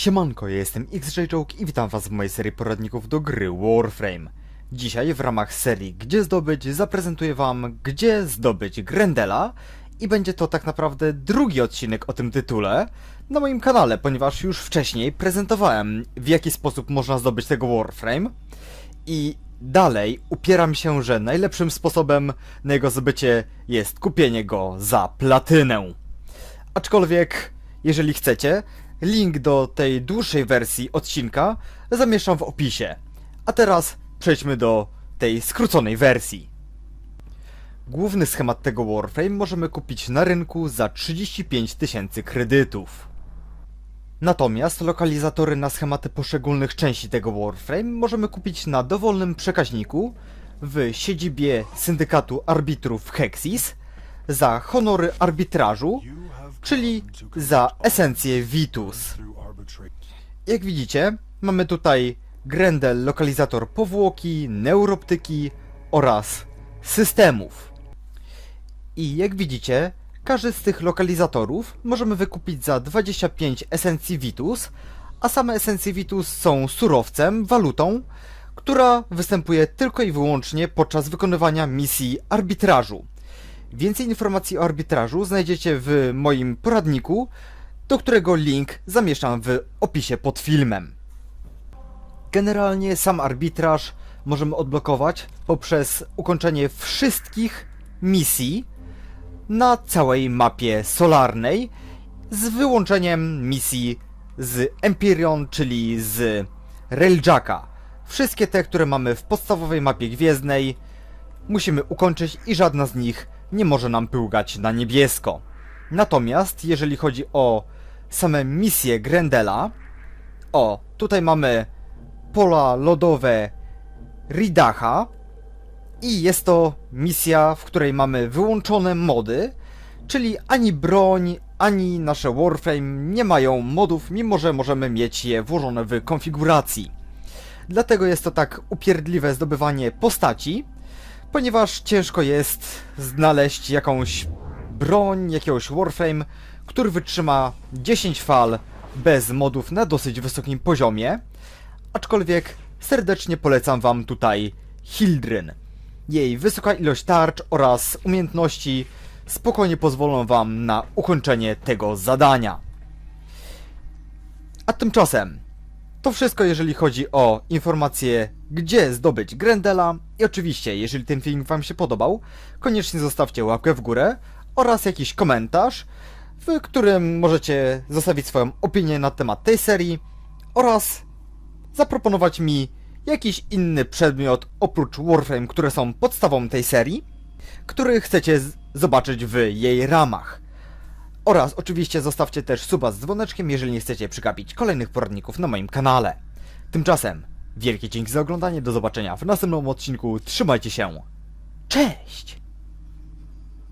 Siemanko, ja jestem XJ-Joke i witam was w mojej serii poradników do gry Warframe. Dzisiaj w ramach serii Gdzie zdobyć zaprezentuję wam Gdzie zdobyć Grendela i będzie to tak naprawdę drugi odcinek o tym tytule na moim kanale, ponieważ już wcześniej prezentowałem w jaki sposób można zdobyć tego Warframe i dalej upieram się, że najlepszym sposobem na jego zdobycie jest kupienie go za platynę. Aczkolwiek, jeżeli chcecie, link do tej dłuższej wersji odcinka zamieszczam w opisie. A teraz przejdźmy do tej skróconej wersji. Główny schemat tego Warframe możemy kupić na rynku za 35 tysięcy kredytów. Natomiast lokalizatory na schematy poszczególnych części tego Warframe możemy kupić na dowolnym przekaźniku w siedzibie syndykatu arbitrów Hexis za honory arbitrażu, czyli za esencję Vitus. Jak widzicie, mamy tutaj Grendel lokalizator powłoki, neuroptyki oraz systemów. I jak widzicie, każdy z tych lokalizatorów możemy wykupić za 25 esencji Vitus, a same esencje Vitus są surowcem, walutą, która występuje tylko i wyłącznie podczas wykonywania misji arbitrażu. Więcej informacji o arbitrażu znajdziecie w moim poradniku, do którego link zamieszczam w opisie pod filmem. Generalnie sam arbitraż możemy odblokować poprzez ukończenie wszystkich misji na całej mapie solarnej z wyłączeniem misji z Empyrean, czyli z Railjacka. Wszystkie te, które mamy w podstawowej mapie gwiezdnej musimy ukończyć i żadna z nich nie może nam pyłgać na niebiesko. Natomiast jeżeli chodzi o same misje Grendela, o, tutaj mamy pola lodowe Ridacha i jest to misja, w której mamy wyłączone mody, czyli ani broń, ani nasze Warframe nie mają modów, mimo że możemy mieć je włożone w konfiguracji. Dlatego jest to tak upierdliwe zdobywanie postaci, ponieważ ciężko jest znaleźć jakąś broń, jakiegoś Warframe, który wytrzyma 10 fal bez modów na dosyć wysokim poziomie. Aczkolwiek serdecznie polecam wam tutaj Hildryn. Jej wysoka ilość tarcz oraz umiejętności spokojnie pozwolą wam na ukończenie tego zadania. A tymczasem to wszystko jeżeli chodzi o informacje, gdzie zdobyć Grendela. I oczywiście, jeżeli ten film wam się podobał, koniecznie zostawcie łapkę w górę oraz jakiś komentarz, w którym możecie zostawić swoją opinię na temat tej serii oraz zaproponować mi jakiś inny przedmiot oprócz Warframe, które są podstawą tej serii, który chcecie zobaczyć w jej ramach. Oraz oczywiście zostawcie też suba z dzwoneczkiem, jeżeli nie chcecie przegapić kolejnych poradników na moim kanale. Tymczasem, wielkie dzięki za oglądanie, do zobaczenia w następnym odcinku, trzymajcie się, cześć!